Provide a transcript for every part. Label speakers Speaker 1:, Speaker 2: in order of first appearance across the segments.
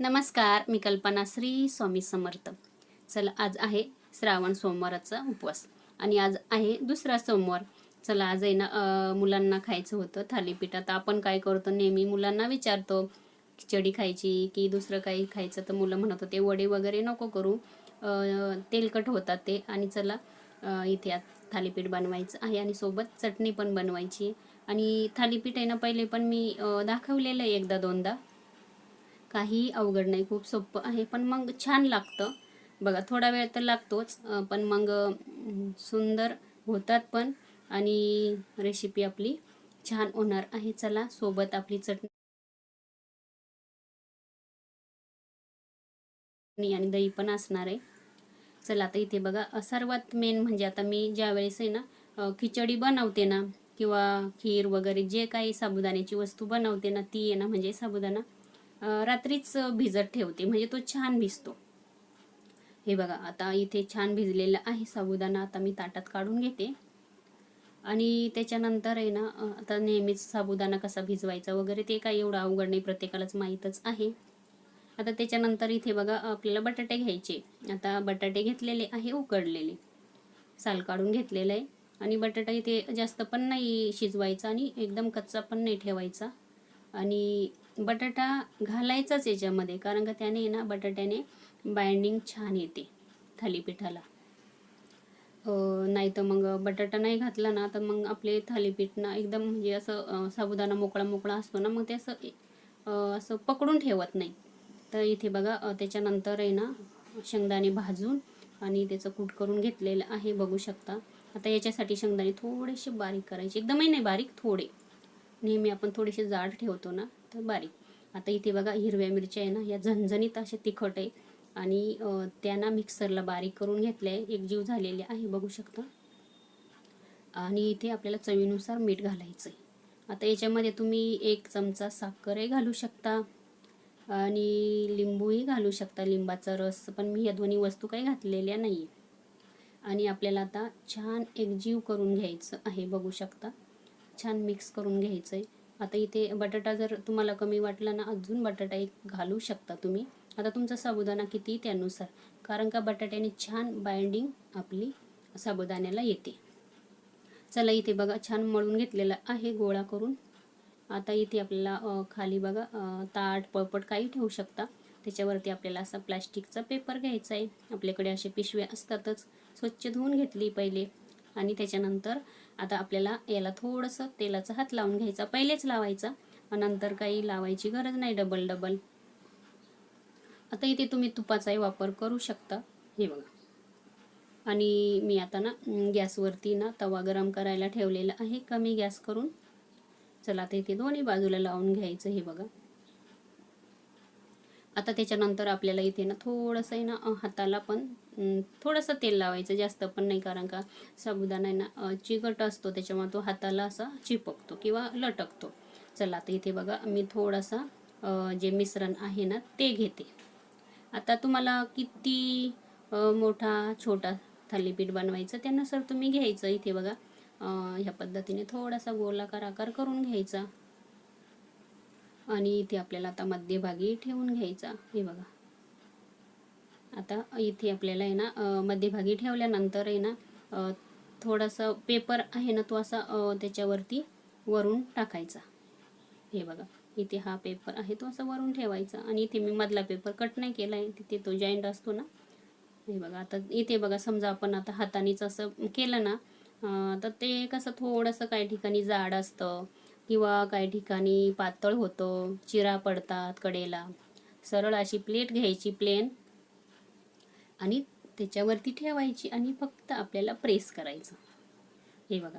Speaker 1: नमस्कार मी कल्पना श्री स्वामी समर्थ. चला आज आहे श्रावण सोमवाराचा उपवास. आणि आज आहे दुसरा सोमवार. चला आज आहे ना मुलांना खायचं होतं थालीपीठ आता आपण काय करतो नेहमी मुलांना विचारतो खिचडी खायची की दुसरं काही खायचं? तर मुलं म्हणत होते वडे वगैरे नको करू. तेलकट होतात ते. आणि चला इथे आज थालीपीठ बनवायचं आहे आणि सोबत चटणी पण बनवायची. आणि थालीपीठ आहे ना पहिले पण मी दाखवलेलं आहे एकदा दोनदा. काही अवघड नाही खूप सोपं आहे पण मग छान लागतं. बघा थोडा वेळ तर लागतोच पण मग सुंदर होतात पण आणि रेसिपी आपली छान होणार आहे. चला सोबत आपली चटणी आणि दही पण असणार आहे. चला आता इथे बघा सर्वात मेन म्हणजे आता मी ज्या वेळेस आहे ना खिचडी बनवते ना किंवा खीर वगैरे जे काही साबुदाण्याची वस्तू बनवते ना ती आहे ना म्हणजे साबुदाणा. रात्रीच भिजत ठेवते. म्हणजे तो छान भिजतो. हे बघा आता इथे छान भिजलेला आहे साबुदाणा. आता मी ताटात काढून घेते. आणि त्याच्यानंतर आहे ना आता नेहमीच साबुदाणा कसा भिजवायचा वगैरे ते काय एवढं अवघड नाही. प्रत्येकालाच माहीतच आहे. आता त्याच्यानंतर इथे बघा आपल्याला बटाटे घ्यायचे. आता बटाटे घेतलेले आहे उकडलेले. साल काढून घेतलेलं आहे. आणि बटाटा इथे जास्त पण नाही शिजवायचा आणि एकदम कच्चा पण नाही ठेवायचा. आणि बटाटा घालायचाच याच्यामध्ये कारण का त्याने ना बटाट्याने बाइंडिंग छान येते थालीपीठाला. नाही तर मग बटाटा नाही घातला ना तर मग आपले थालीपीठ ना एकदम म्हणजे असं साबुदाणा मोकळा मोकळा असतो ना मग ते असं असं पकडून ठेवत नाही. तर इथे बघा त्याच्यानंतर आहे ना शेंगदाणे भाजून आणि त्याचं कूट करून घेतलेलं आहे बघू शकता. आता याच्यासाठी शेंगदाणे थोडेसे बारीक करायचे. एकदमही नाही बारीक थोडे. नेहमी आपण थोडेसे जाड ठेवतो ना तर बारीक. आता इथे बघा हिरव्या मिरच्या आहे ना या झणझणीत असे तिखट आहे. आणि त्यांना मिक्सरला बारीक करून घेतले आहे एकजीव झालेले आहे बघू शकता. आणि इथे आपल्याला चवीनुसार मीठ घालायचं आहे आता याच्यामध्ये तुम्ही एक चमचा साखरही घालू शकता. आणि लिंबूही घालू शकता लिंबाचा रस. पण मी या दोन्ही वस्तू काही घातलेल्या नाही आहे आणि आपल्याला आता छान एकजीव करून घ्यायचं आहे बघू शकता. छान मिक्स करून घ्यायचं आहे आता इथे बटाटा जर तुम्हाला कमी वाटला ना अजून बटाटा एक घालू शकता तुम्ही. आता तुमचा साबुदाणा किती त्यानुसार? कारण का बटाट्याने छान बाइंडिंग आपली साबुदाण्याला येते. चला इथे बघा छान मळून घेतलेला आहे गोळा करून. आता इथे आपल्याला खाली बघा ताट पळपट काही ठेवू शकता. त्याच्यावरती आपल्याला असा प्लॅस्टिकचा पेपर घ्यायचा आहे. आपल्याकडे असे पिशव्या असतातच. स्वच्छ धुवून घेतली पहिले. आणि त्याच्यानंतर आता आपल्याला याला थोडंसं तेलाचा हात लावून घ्यायचा. पहिलेच लावायचा. नंतर काही लावायची गरज नाही. Double double. आता इथे तुम्ही तुपाचाही वापर करू शकता. हे बघा. आणि मी आता ना गॅसवरती ना तवा गरम करायला ठेवलेला आहे. कमी गॅस करून. चला आता इथे दोन्ही बाजूला लावून घ्यायचं. हे बघा. आता त्याच्यानंतर आपल्याला इथे ना थोडंसं आहे ना हाताला पण थोडंसं तेल लावायचं जास्त पण नाही कारण का साबुदाणा आहे ना चिकट असतो त्याच्यामुळे तो हाताला असा चिपकतो किंवा लटकतो. चला आता इथे बघा मी थोडासा जे मिश्रण आहे ना ते घेते. आता तुम्हाला किती मोठा छोटा थालीपीठ बनवायचं त्यानुसार तुम्ही घ्यायचं. इथे बघा ह्या पद्धतीने थोडासा गोलाकार आकार करून घ्यायचा. आणि इथे आपल्याला आता मध्यभागी ठेवून घ्यायचा. हे बघा. आता इथे आपल्याला आहे ना मध्यभागी ठेवल्यानंतर आहे ना थोडासा पेपर आहे ना तो असा त्याच्यावरती वरून टाकायचा. हे बघा. इथे हा पेपर आहे तो असा वरून ठेवायचा. आणि इथे मी मधला पेपर कट नाही केला आहे तिथे तो जॉईंट असतो ना. हे बघा. आता इथे बघा समजा आपण आता हातानेच असं केलं ना तर ते कसं थोडंसं काही ठिकाणी जाड असतं. किंवा काही ठिकाणी पातळ होतं चिरा पडतात कडेला. सरळ अशी प्लेट घ्यायची प्लेन आणि त्याच्यावरती ठेवायची आणि फक्त आपल्याला प्रेस करायचं. हे बघा.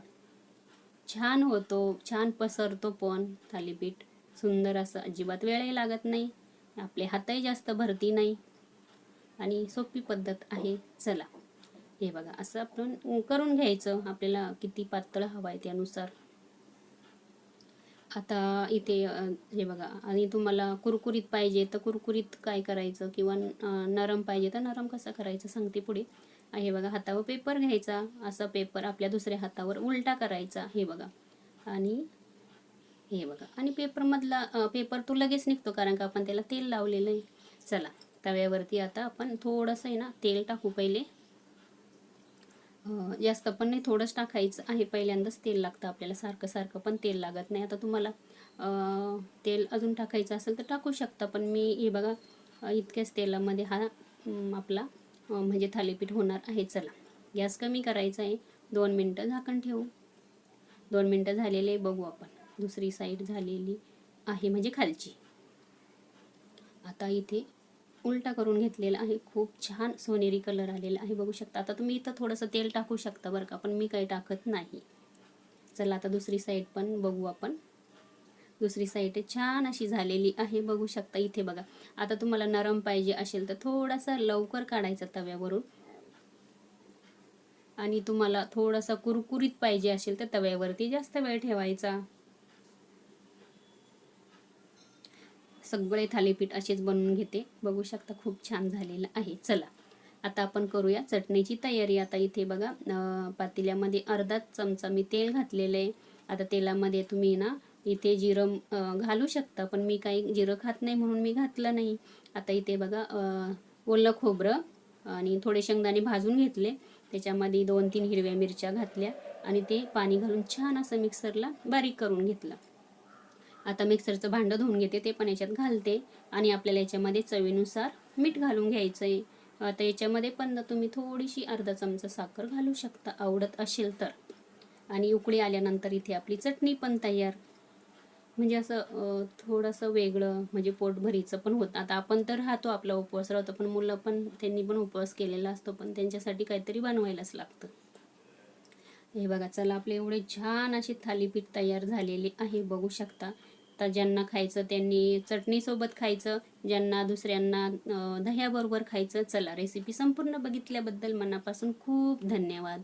Speaker 1: छान होतो छान पसरतो पण थालीपीठ. सुंदर असं अजिबात वेळही लागत नाही. आपले हातही जास्त भरती नाही. आणि सोपी पद्धत आहे. चला. हे बघा असं आपण करून घ्यायचं. आपल्याला किती पातळ हवं आहे त्यानुसार. आता इथे हे बघा आणि तुम्हाला कुरकुरीत पाहिजे तर कुरकुरीत काय करायचं किंवा नरम पाहिजे तर नरम कसं करायचं सांगते पुढे. हे बघा हातावर पेपर घ्यायचा असा पेपर आपल्या दुसऱ्या हातावर उलटा करायचा हे बघा. आणि हे बघा आणि पेपरमधला पेपर तो लगेच निघतो कारण का आपण त्याला तेल लावलेलं आहे. चला तव्यावरती आता आपण थोडंसं आहे ना तेल टाकू पहिले. जास्त पण नाही थोडंच टाकायचं आहे. पहिल्यांदाच तेल लागतं आपल्याला सारखं सारखं पण तेल लागत नाही. आता तुम्हाला तेल अजून टाकायचं असेल तर टाकू शकता. पण मी हे बघा इतक्याच तेलामध्ये हा आपला म्हणजे थालीपीठ होणार आहे. चला गॅस कमी करायचा आहे. दोन मिनटं झाकण ठेवू. दोन मिनटं झालेले बघू आपण. दुसरी साईड झालेली आहे म्हणजे खालची. आता इथे उलटा करून घेतलेला आहे. खूप छान सोनेरी कलर आलेला आहे. बघू शकता. आता तुम्ही इथं थोडंसं तेल टाकू शकता बरं का पण मी काही टाकत नाही. चला आता दुसरी साईड पण बघू आपण. दुसरी साईड छान अशी झालेली आहे. बघू शकता इथे बघा. आता तुम्हाला नरम पाहिजे असेल तर थोडासा लवकर काढायचा तव्यावरून. आणि तुम्हाला थोडासा कुरकुरीत पाहिजे असेल तर तव्यावरती जास्त वेळ ठेवायचा. सगळे थालीपीठ असेच बनवून घेते. बघू शकता खूप छान झालेलं आहे. चला आता आपण करूया चटणीची तयारी. आता इथे बघा पातेल्यामध्ये अर्धा चमचा मी तेल घातलेलं आहे. आता तेलामध्ये तुम्ही ना इथे जिरं घालू शकता पण मी काही जिरं खात नाही म्हणून मी घातलं नाही. आता इथे बघा ओलं खोबरं आणि थोडे शेंगदाणे भाजून घेतले. त्याच्यामध्ये दोन तीन हिरव्या मिरच्या घातल्या आणि ते पाणी घालून छान असं मिक्सरला बारीक करून घेतलं. आता मिक्सरचं भांडं धुवून घेते ते पण याच्यात घालते. आणि आपल्याला याच्यामध्ये चवीनुसार मीठ घालून घ्यायचं आहे आता याच्यामध्ये पण तुम्ही थोडीशी अर्धा चमचा साखर घालू शकता आवडत असेल तर. आणि उकळी आल्यानंतर इथे आपली चटणी पण तयार. म्हणजे असं थोडंसं वेगळं म्हणजे पोटभरीचं पण होतं. आता आपण तर राहतो आपला उपवास राहतो पण मुलं पण त्यांनी पण उपवास केलेला असतो पण त्यांच्यासाठी काहीतरी बनवायलाच लागतं. हे बघा चला आपले एवढे छान अशी थालीपीठ तयार झालेली आहे बघू शकता. तर ज्यांना खायचं त्यांनी चटणीसोबत खायचं ज्यांना दुसऱ्यांना दह्याबरोबर खायचं चला रेसिपी संपूर्ण बघितल्याबद्दल मनापासून खूप धन्यवाद.